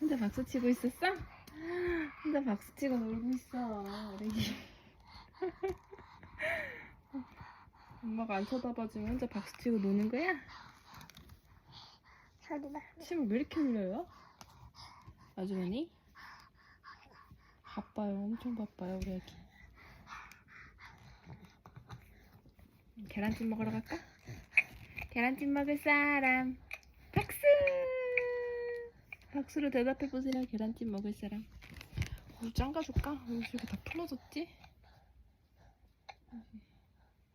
혼자 박수 치고 있었어? 혼자 박수 치고 놀고 있어, 우리. 엄마가 안 쳐다봐주면 혼자 박수 치고 노는 거야? 침왜 이렇게 흘려요? 아주머니? 바빠요. 엄청 바빠요, 우리 애기. 계란찜 먹으러 갈까? 계란찜 먹을 사람. 박수! 박수로 대답해보세요. 계란찜 먹을 사람. 물 짱가줄까? 왜 이렇게 다 풀어졌지?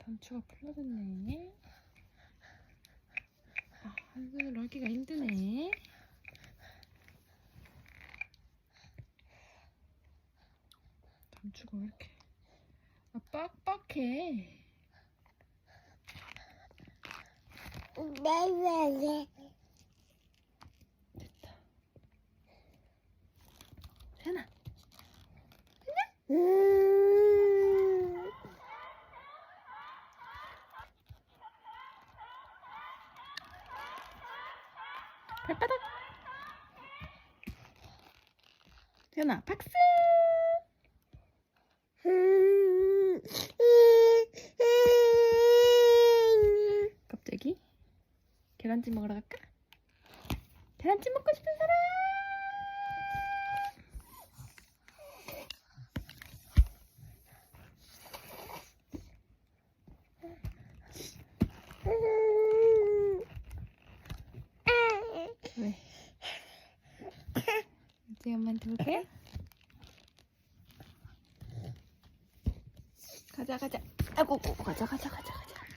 단추가 풀어졌네. 아, 한 손으로 하기가 힘드네. 단추가 왜 이렇게 아 빡빡해 됐다 세나 발바닥. 세나 박수. 갑자기 계란찜 먹으러 갈까? 계란찜 먹고 싶은 사람 왜? 이제 엄마한테 볼게. 가자 가자. 아이고 가자 가자 가자 가자